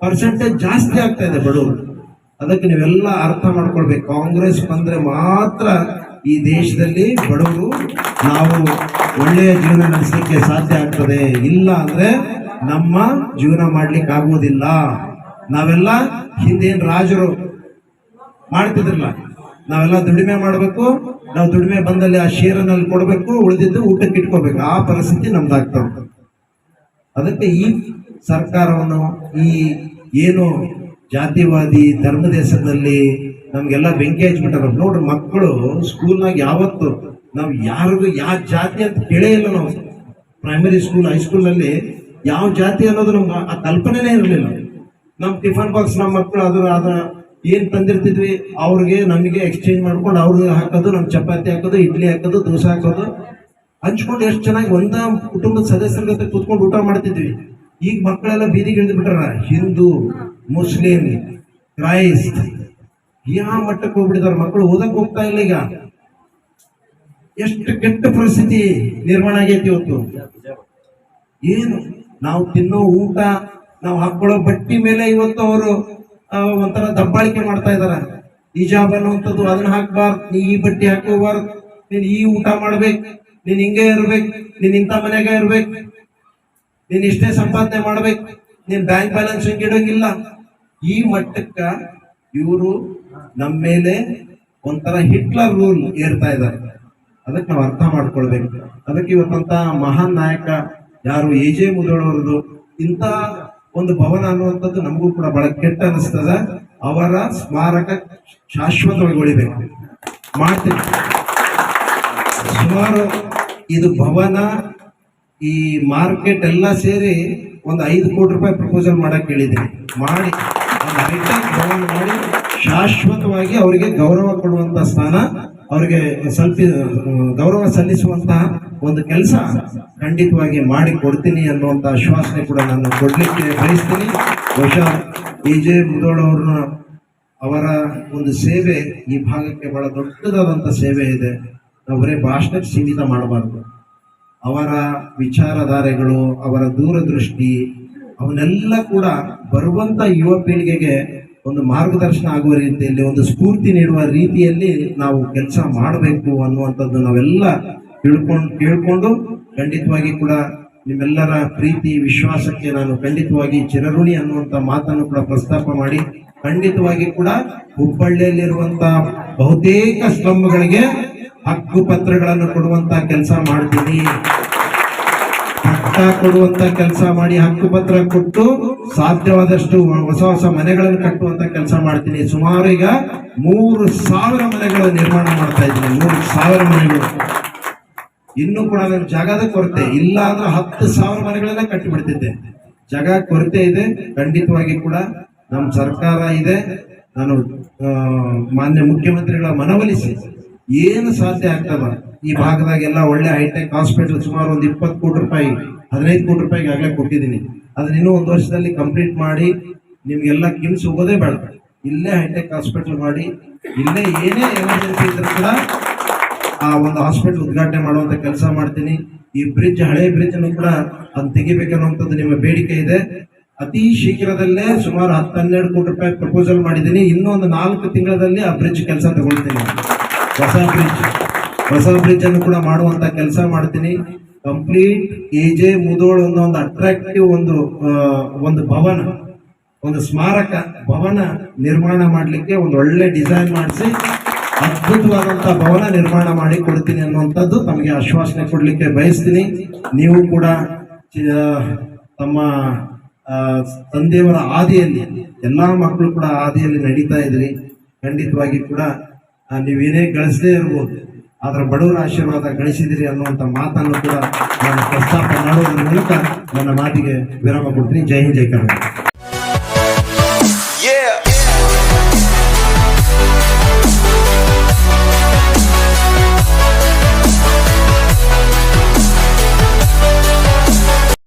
ಪರ್ಸೆಂಟೇಜ್ ಜಾಸ್ತಿ ಆಗ್ತಾ ಇದೆ ಬಡವರು. ಅದಕ್ಕೆ ನೀವೆಲ್ಲ ಅರ್ಥ ಮಾಡ್ಕೊಳ್ಬೇಕು. ಕಾಂಗ್ರೆಸ್ ಬಂದ್ರೆ ಮಾತ್ರ ಈ ದೇಶದಲ್ಲಿ ಬಡವರು ನಾವು ಒಳ್ಳೆಯ ಜೀವನ ನಡೆಸಲಿಕ್ಕೆ ಸಾಧ್ಯ ಆಗ್ತದೆ. ಇಲ್ಲ ಅಂದ್ರೆ ನಮ್ಮ ಜೀವನ ಮಾಡ್ಲಿಕ್ಕೆ ಆಗುವುದಿಲ್ಲ ನಾವೆಲ್ಲ ಹಿಂದೇನ್ ರಾಜರು ಮಾಡ್ತಿದ್ರಲ್ಲ, ನಾವೆಲ್ಲ ದುಡಿಮೆ ಮಾಡಬೇಕು, ನಾವು ದುಡಿಮೆ ಬಂದಲ್ಲಿ ಆ ಶೇರನಲ್ಲಿ ಕೊಡಬೇಕು, ಉಳಿದಿದ್ದು ಊಟಕ್ಕೆ ಇಟ್ಕೋಬೇಕು. ಆ ಪರಿಸ್ಥಿತಿ ನಮ್ದಾಗ್ತಾ ಉಂಟು. ಅದಕ್ಕೆ ಈ ಸರ್ಕಾರವನ್ನು, ಈ ಏನು ಜಾತಿವಾದಿ ಧರ್ಮ ದೇಶದಲ್ಲಿ ನಮ್ಗೆಲ್ಲ ಬೆಂಕಿ ಹಚ್ಬಿಟ್ಟಾರ ನೋಡ್ರಿ ಮಕ್ಕಳು ಸ್ಕೂಲ್ನಾಗ ಯಾವತ್ತು ನಾವು ಯಾರಿಗೂ ಯಾವ ಜಾತಿ ಅಂತ ಕೇಳೇ ಇಲ್ಲ ನಾವು. ಪ್ರೈಮರಿ ಸ್ಕೂಲ್ ಹೈಸ್ಕೂಲಲ್ಲಿ ಯಾವ ಜಾತಿ ಅನ್ನೋದು ನಮ್ಗೆ ಆ ಕಲ್ಪನೆನೇ ಇರಲಿಲ್ಲ. ನಮ್ಮ ಟಿಫನ್ ಬಾಕ್ಸ್ ನಮ್ಮ ಮಕ್ಕಳು ಅದರ ಅದ ಏನ್ ತಂದಿರ್ತಿದ್ವಿ ಅವ್ರಿಗೆ ನಮಗೆ ಎಕ್ಸ್ಚೇಂಜ್ ಮಾಡ್ಕೊಂಡು ಅವ್ರಿಗೆ ಹಾಕೋದು ನಮ್ಮ ಚಪಾತಿ ಹಾಕೋದು, ಇಡ್ಲಿ ಹಾಕೋದು, ದೋಸೆ ಹಾಕೋದು. ಹಂಚ್ಕೊಂಡು ಎಷ್ಟು ಚೆನ್ನಾಗಿ ಒಂದ ಕುಟುಂಬದ ಸದಸ್ಯರ ಜೊತೆ ಕೂತ್ಕೊಂಡು ಊಟ ಮಾಡ್ತಿದ್ವಿ. ಈಗ ಮಕ್ಕಳೆಲ್ಲ ಬೀದಿಗೆ ಇಳಿದು ಬಿಟ್ಟಾರ ಹಿಂದೂ, ಮುಸ್ಲಿಂ, ಕ್ರೈಸ್ತ್. ಯಾವ ಮಟ್ಟಕ್ಕೆ ಹೋಗ್ಬಿಟ್ಟಿದ್ದಾರೆ ಮಕ್ಕಳು? ಓದಕ್ಕೆ ಹೋಗ್ತಾ ಇಲ್ಲ ಈಗ. ಎಷ್ಟು ಕೆಟ್ಟ ಪರಿಸ್ಥಿತಿ ನಿರ್ಮಾಣ ಆಗೈತಿ ಇವತ್ತು. ಏನು? ನಾವು ತಿನ್ನೋ ಊಟ, ನಾವು ಹಾಕೊಳ್ಳೋ ಬಟ್ಟಿ ಮೇಲೆ ಇವತ್ತು ಅವರು ಒಂಥರ ದಬ್ಬಾಳಿಕೆ ಮಾಡ್ತಾ ಇದಾರ. ಹಿಜಾಬ್ ಅನ್ನುವಂಥದ್ದು ಅದನ್ನ ಹಾಕ್ಬಾರ್ದು. ನೀ ಈ ಬಟ್ಟೆ ಹಾಕೋಬಾರ್ದು ನೀನ್ ಈ ಊಟ ಮಾಡ್ಬೇಕು. ನೀನ್ ಹಿಂಗೆ ಇರ್ಬೇಕು. ನೀನ್ ಇಂಥ ಮನೆಗೆ ಇರ್ಬೇಕು. ನೀನ್ ಇಷ್ಟೇ ಸಂಪಾದನೆ ಮಾಡ್ಬೇಕು. ನೀನ್ ಬ್ಯಾಂಕ್ ಬ್ಯಾಲೆನ್ಸ್ ಹಿಂಗೆ ಇಡೋಂಗಿಲ್ಲ. ಈ ಮಟ್ಟಕ್ಕ ಇವರು ನಮ್ಮ ಮೇಲೆ ಒಂಥರ ಹಿಟ್ಲರ್ ರೂಲ್ ಏರ್ತಾ ಇದ್ದಾರೆ ಅದಕ್ಕೆ ನಾವು ಅರ್ಥ ಮಾಡ್ಕೊಳ್ಬೇಕು. ಅದಕ್ಕೆ ಇವತ್ತಂತ ಮಹಾನ್ ನಾಯಕ ಯಾರು ಎ ಜೆ ಮುದೋಳವರದು ಇಂಥ ಒಂದು ಭವನ ಅನ್ನುವಂಥದ್ದು ನಮಗೂ ಕೂಡ ಬಹಳ ಕೆಟ್ಟ ಅನಿಸ್ತದ. ಅವರ ಸ್ಮಾರಕ ಶಾಶ್ವತವಾಗಿ ಉಳಿಬೇಕು. ಮಾಡ್ತೀವಿ. ಸುಮಾರು ಇದು ಭವನ, ಈ ಮಾರ್ಕೆಟ್ ಎಲ್ಲ ಸೇರಿ ಒಂದು ಐದು ಕೋಟಿ ರೂಪಾಯಿ ಪ್ರಪೋಸಲ್ ಮಾಡಕ್ಕೆ ಹೇಳಿದ್ದೀನಿ. ಮಾಡಿ. ಒಂದು ಹೈಟೆಕ್ ಭವನ ಮಾಡಿ. ಶಾಶ್ವತವಾಗಿ ಅವರಿಗೆ ಗೌರವ ಕೊಡುವಂತ ಸ್ಥಾನ, ಅವರಿಗೆ ಸ್ವಲ್ಪ ಗೌರವ ಸಲ್ಲಿಸುವಂತಹ ಒಂದು ಕೆಲಸ ಖಂಡಿತವಾಗಿ ಮಾಡಿ ಕೊಡ್ತೀನಿ ಅನ್ನುವಂತ ಆಶ್ವಾಸನೆ ಕೂಡ ನಾನು ಕೊಡ್ಲಿಕ್ಕೆ ಬಯಸ್ತೀನಿ. ಬಹುಶಃ ಬಿ ಜೆ ಮುದೋಳವ್ರನ್ನ ಅವರ ಒಂದು ಸೇವೆ ಈ ಭಾಗಕ್ಕೆ ಬಹಳ ದೊಡ್ಡದಾದಂಥ ಸೇವೆ ಇದೆ. ಅವರೇ ಭಾಷಣಕ್ಕೆ ಸೀಮಿತ ಮಾಡಬಾರ್ದು. ಅವರ ವಿಚಾರಧಾರೆಗಳು, ಅವರ ದೂರದೃಷ್ಟಿ, ಅವನ್ನೆಲ್ಲ ಕೂಡ ಬರುವಂತ ಯುವ ಪೀಳಿಗೆಗೆ ಒಂದು ಮಾರ್ಗದರ್ಶನ ಆಗುವ ರೀತಿಯಲ್ಲಿ, ಒಂದು ಸ್ಫೂರ್ತಿ ನೀಡುವ ರೀತಿಯಲ್ಲಿ ನಾವು ಕೆಲಸ ಮಾಡಬೇಕು ಅನ್ನುವಂಥದ್ದು ನಾವೆಲ್ಲ ತಿಳ್ಕೊಂಡು, ಕೇಳಿಕೊಂಡು ಖಂಡಿತವಾಗಿ ಕೂಡ ನಿಮ್ಮೆಲ್ಲರ ಪ್ರೀತಿ, ವಿಶ್ವಾಸಕ್ಕೆ ನಾನು ಖಂಡಿತವಾಗಿ ಚಿರಋಣಿ ಅನ್ನುವಂಥ ಮಾತನ್ನು ಕೂಡ ಪ್ರಸ್ತಾಪ ಮಾಡಿ, ಖಂಡಿತವಾಗಿ ಕೂಡ ಹುಬ್ಬಳ್ಳಿಯಲ್ಲಿರುವಂಥ ಬಹುತೇಕ ಸ್ತಂಭಗಳಿಗೆ ಹಕ್ಕು ಪತ್ರಗಳನ್ನು ಕೊಡುವಂತ ಕೆಲಸ ಮಾಡ್ತೀನಿ. ಪಟ್ಟ ಕೊಡುವಂತ ಕೆಲಸ ಮಾಡಿ ಹಕ್ಕುಪತ್ರ ಕೊಟ್ಟು ಸಾಧ್ಯವಾದಷ್ಟು ಹೊಸ ಹೊಸ ಮನೆಗಳನ್ನು ಕಟ್ಟುವಂತ ಕೆಲಸ ಮಾಡ್ತೀನಿ. ಸುಮಾರು ಈಗ ಮೂರು ಸಾವಿರ ಮನೆಗಳ ನಿರ್ಮಾಣ ಮಾಡ್ತಾ ಇದ್ದೀನಿ. ಮೂರು ಸಾವಿರ ಮನೆಗಳು. ಇನ್ನೂ ಕೂಡ ನನ್ನ ಜಾಗದ ಕೊರತೆ, ಇಲ್ಲ ಅಂದ್ರೆ ಹತ್ತು ಸಾವಿರ ಮನೆಗಳೆಲ್ಲ ಕಟ್ಟಿಬಿಡ್ತಿದ್ದೆ. ಜಾಗ ಕೊರತೆ ಇದೆ. ಖಂಡಿತವಾಗಿ ಕೂಡ ನಮ್ಮ ಸರ್ಕಾರ ಇದೆ. ನಾನು ಮಾನ್ಯ ಮುಖ್ಯಮಂತ್ರಿಗಳ ಮನವೊಲಿಸಿ ಏನು ಸಾಧ್ಯ ಆಗ್ತದ? ಈ ಭಾಗದಾಗೆಲ್ಲ ಒಳ್ಳೆ ಹೈಟೆಕ್ ಹಾಸ್ಪಿಟಲ್ ಸುಮಾರು ಒಂದು ಇಪ್ಪತ್ತು ಕೋಟಿ ರೂಪಾಯಿ ಹದಿನೈದು ಕೋಟಿ ರೂಪಾಯಿ ಈಗಾಗಲೇ ಕೊಟ್ಟಿದ್ದೀನಿ. ಅದನ್ನ ಇನ್ನೂ ಒಂದು ವರ್ಷದಲ್ಲಿ ಕಂಪ್ಲೀಟ್ ಮಾಡಿ ನಿಮಗೆಲ್ಲ ಕಿಮ್ಸ್ ಹೋಗೋದೇ ಬೇಡ. ಇಲ್ಲೇ ಹೈಟೆಕ್ ಹಾಸ್ಪಿಟಲ್ ಮಾಡಿ, ಇಲ್ಲೇ ಏನೇ ಎಮರ್ಜೆನ್ಸಿ ಇದ್ರೂ ಕೂಡ ಆ ಒಂದು ಹಾಸ್ಪಿಟಲ್ ಉದ್ಘಾಟನೆ ಮಾಡುವಂಥ ಕೆಲಸ ಮಾಡ್ತೀನಿ. ಈ ಬ್ರಿಡ್ಜ್ ಹಳೆ ಬ್ರಿಡ್ಜ್ ಅನ್ನು ಕೂಡ ಅದು ತೆಗಿಬೇಕನ್ನುವಂಥದ್ದು ನಿಮ್ಮ ಬೇಡಿಕೆ ಇದೆ. ಅತಿ ಶೀಘ್ರದಲ್ಲೇ ಸುಮಾರು ಹತ್ತು ಹನ್ನೆರಡು ಕೋಟಿ ರೂಪಾಯಿ ಪ್ರಪೋಸಲ್ ಮಾಡಿದ್ದೀನಿ. ಇನ್ನೊಂದು ನಾಲ್ಕು ತಿಂಗಳಲ್ಲಿ ಆ ಬ್ರಿಡ್ಜ್ ಕೆಲಸ ತಗೊಳ್ತೀನಿ. ಹೊಸ ಬ್ರಿಡ್ಜ್ ಹೊಸ ಬ್ರಿಡ್ಜ್ ಅನ್ನು ಕೂಡ ಮಾಡುವಂಥ ಕೆಲಸ ಮಾಡ್ತೀನಿ. ಕಂಪ್ಲೀಟ್ ಎಜೆ ಮುದೋಳ್ ಅನ್ನೋ ಒಂದು ಅಟ್ರಾಕ್ಟಿವ್ ಒಂದು ಒಂದು ಭವನ, ಒಂದು ಸ್ಮಾರಕ ಭವನ ನಿರ್ಮಾಣ ಮಾಡಲಿಕ್ಕೆ ಒಂದು ಒಳ್ಳೆ ಡಿಸೈನ್ ಮಾಡಿಸಿ ಅದ್ಭುತವಾದಂಥ ಭವನ ನಿರ್ಮಾಣ ಮಾಡಿ ಕೊಡ್ತೀನಿ ಅನ್ನುವಂಥದ್ದು ತಮಗೆ ಆಶ್ವಾಸನೆ ಕೊಡಲಿಕ್ಕೆ ಬಯಸ್ತೀನಿ. ನೀವು ಕೂಡ ತಮ್ಮ ತಂದೆಯವರ ಆದಿಯಲ್ಲಿ ಎಲ್ಲ ಮಕ್ಕಳು ಕೂಡ ಆದಿಯಲ್ಲಿ ನಡೀತಾ ಇದ್ರಿ. ಖಂಡಿತವಾಗಿ ಕೂಡ ನೀವೇನೇ ಗಳಿಸದೇ ಇರ್ಬೋದು. ಆದ್ರೆ ಬಡವರ ಆಶೀರ್ವಾದ ಗಳಿಸಿದಿರಿ ಅನ್ನುವಂಥ ಮಾತನ್ನು ಕೂಡ ನಾನು ಪ್ರಸ್ತಾಪ ಮಾಡೋದ್ರ ಮೂಲಕ ನನ್ನ ಮಾತಿಗೆ ವಿರಾಮ ಕೊಡ್ತೀನಿ. ಜೈ ಹಿಂದ್, ಜೈ ಕರ್ನಾಟಕ.